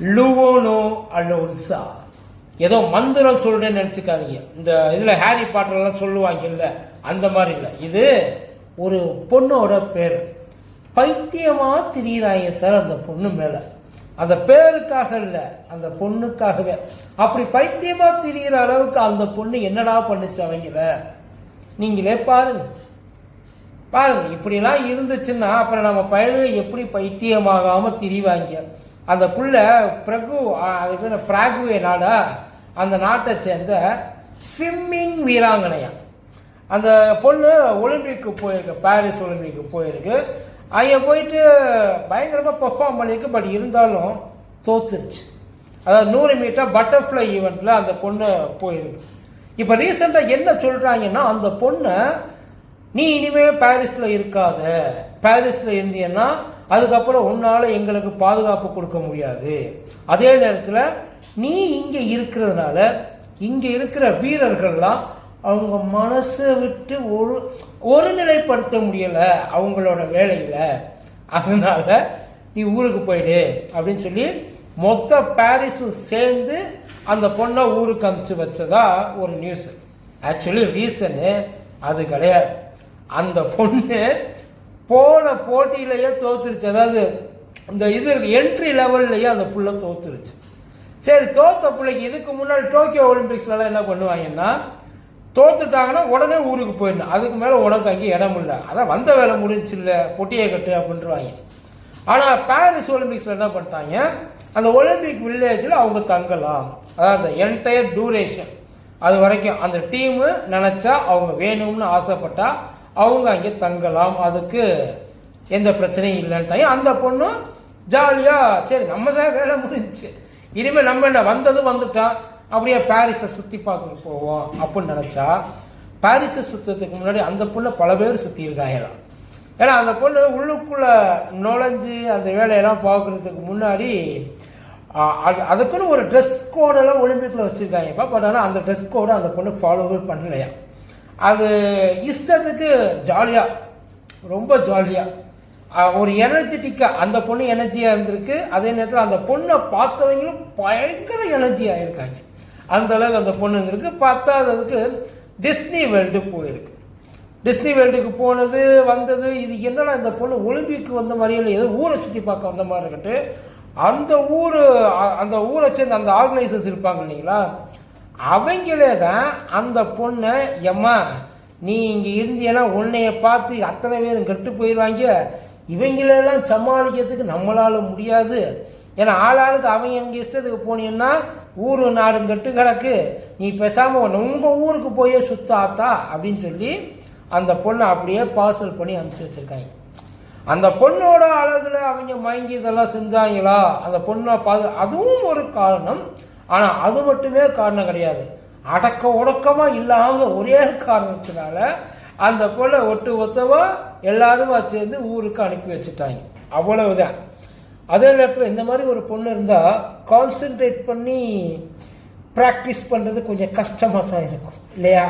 லுவோனோ அலோன்சா. ஏதோ மந்திரம் சொல்கிறேன்னு நினச்சிக்காதீங்க. இந்த இதில் ஹாரி பாட்டர்லாம் சொல்லுவாங்கல்ல அந்த மாதிரி இல்லை. இது ஒரு பொண்ணோட பேர். பைத்தியமாக திரியிறாங்க சார் அந்த பொண்ணு மேலே. அந்த பேருக்காக இல்லை அந்த பொண்ணுக்காகவே. அப்படி பைத்தியமாக திரியிற அளவுக்கு அந்த பொண்ணு என்னடா பண்ணுச்சு அவங்கள? நீங்களே பாருங்கள் பாருங்கள் இப்படிலாம் இருந்துச்சுன்னா அப்புறம் நம்ம பயலு எப்படி பைத்தியமாகாமல் திரிவாங்க? அந்த புள்ள பிரகு அதுக்கு அது பிராகுவே நாடா அந்த நாட்டை சேர்ந்த ஸ்விம்மிங் வீராங்கனையா அந்த பொண்ணு ஒலிம்பிக்கு போயிருக்கு பாரிஸ் ஒலிம்பிக்கு போயிருக்கு. அங்கே போயிட்டு பயங்கரமாக பெர்ஃபார்ம் பண்ணியிருக்கு பட் இருந்தாலும் தோத்துருச்சு. அதாவது நூறு மீட்டர் பட்டர்ஃப்ளை ஈவெண்ட்டில் அந்த பொண்ணு போயிருக்கு. இப்போ ரீசெண்டாக என்ன சொல்கிறாங்கன்னா அந்த பொண்ணை நீ இனிமே பாரிஸில் இருக்காத. பாரிஸில் இருந்தீங்கன்னா அதுக்கப்புறம் உன்னால் எங்களுக்கு பாதுகாப்பு கொடுக்க முடியாது. அதே நேரத்தில் நீ இங்கே இருக்கிறதுனால இங்கே இருக்கிற வீரர்கள்லாம் அவங்க மனசை விட்டு ஒரு ஒருநிலைப்படுத்த முடியலை அவங்களோட வேலையில். அதனால நீ ஊருக்கு போயிடு அப்படின்னு சொல்லி மொத்த பாரிஸும் சேர்ந்து அந்த பொண்ணை ஊருக்கு அனுப்பிச்சு வச்சதா ஒரு நியூஸ் ஆக்சுவலி ரீசனு அது கிடையாது. அந்த பொண்ணு போன போட்டியிலேயே தோத்துருச்சு. அதாவது இந்த இது இருக்குது என்ட்ரி லெவல்லையே அந்த புள்ள தோத்துருச்சு. சரி தோத்த பிள்ளைக்கு இதுக்கு முன்னாடி டோக்கியோ ஒலிம்பிக்ஸ்லலாம் என்ன பண்ணுவாங்கன்னா தோத்துட்டாங்கன்னா உடனே ஊருக்கு போயிடணும். அதுக்கு மேலே உனக்கு அங்கே இடம் இல்லை. அதான் வந்த வேலை முடிஞ்சு இல்லை பொட்டியை கட்டு அப்படின்றவாங்க ஆனால் பாரிஸ் ஒலிம்பிக்ஸில் என்ன பண்ணிட்டாங்க அந்த ஒலிம்பிக் வில்லேஜில் அவங்க தங்கலாம். அதாவது அந்த என்டையர் டூரேஷன் அது வரைக்கும் அந்த டீமு நினச்சா அவங்க வேணும்னு ஆசைப்பட்டால் அவங்க அங்கே தங்கலாம். அதுக்கு எந்த பிரச்சனையும் இல்லைன்ட்டாங்க அந்த பொண்ணு ஜாலியாக சரி நம்ம தான் வேலை முடிஞ்சுச்சு இனிமேல் நம்ம என்ன வந்ததும் வந்துட்டோம் அப்படியே பாரிஸை சுற்றி பார்த்துட்டு போவோம் அப்படின்னு நினச்சா பாரிஸை சுற்றுறதுக்கு முன்னாடி அந்த பொண்ணை பல பேர் சுற்றி இருக்காங்களாம் ஏன்னா அந்த பொண்ணு உள்ளுக்குள்ளே நுழைஞ்சு அந்த வேலையெல்லாம் பார்க்குறதுக்கு முன்னாடி அது அதுக்குன்னு ஒரு ட்ரெஸ் கோடெல்லாம் ஒலிம்பிக்கில் வச்சுருக்காங்கப்பா பட் ஆனால் அந்த ட்ரெஸ் கோடை அந்த பொண்ணு ஃபாலோவே பண்ணலையா? அது இஷ்டத்துக்கு ஜாலியாக ரொம்ப ஜாலியாக ஒரு எனர்ஜெட்டிக்காக அந்த பொண்ணு எனர்ஜியாக இருந்திருக்கு. அதே நேரத்தில் அந்த பொண்ணை பார்த்தவங்களும் பயங்கர எனர்ஜியாக இருக்காங்க அந்த அளவுக்கு அந்த பொண்ணு இருந்திருக்கு. பத்தாததுக்கு டிஸ்னி வேர்ல்டு போயிருக்கு. டிஸ்னி வேர்ல்டுக்கு போனது வந்தது இது என்னடா இந்த பொண்ணு ஒலிம்பிக்கு வந்த மாதிரியே இல்லை ஏதோ ஊரை சுற்றி பார்க்க வந்த மாதிரி இருக்கட்டு. அந்த ஊர் அந்த ஊரை சேர்ந்த அந்த ஆர்கனைசர்ஸ் இருப்பாங்க இல்லைங்களா? அவங்களே தான் அந்த பொண்ணை எம்மா நீ இங்கே இருந்தீன்னா உன்னைய பார்த்து அத்தனை பேரும் கெட்டு போயிடுவாங்க இவங்களெல்லாம் சமாளிக்கிறதுக்கு நம்மளால முடியாது. ஏன்னா ஆளாளுக்கு அவங்க அவங்க இஷ்டத்துக்கு போனீங்கன்னா ஊர் நாடும் கெட்டு கிடக்கு. நீ பேசாமல் உங்கள் ஊருக்கு போய் சுத்தாத்தா அப்படின்னு சொல்லி அந்த பொண்ணை அப்படியே பார்சல் பண்ணி அனுப்பிச்சி வச்சுருக்காங்க. அந்த பொண்ணோட அழகில் அவங்க மயங்கி இதெல்லாம் செஞ்சாங்களா? அந்த பொண்ணை பாது அதுவும் ஒரு காரணம். ஆனால் அது மட்டுமே காரணம் கிடையாது. அடக்க ஒடக்கமாக இல்லாத ஒரே காரணத்தினால அந்த பொண்ணை ஒட்டு ஒத்தவா எல்லாரும் சேர்ந்து ஊருக்கு அனுப்பி வச்சுட்டாங்க. அவ்வளவுதான். அதே நேரத்தில் இந்த மாதிரி ஒரு பொண்ணு இருந்தால் கான்சென்ட்ரேட் பண்ணி ப்ராக்டிஸ் பண்ணுறது கொஞ்சம் கஷ்டமாக தான் இருக்கும் இல்லையா?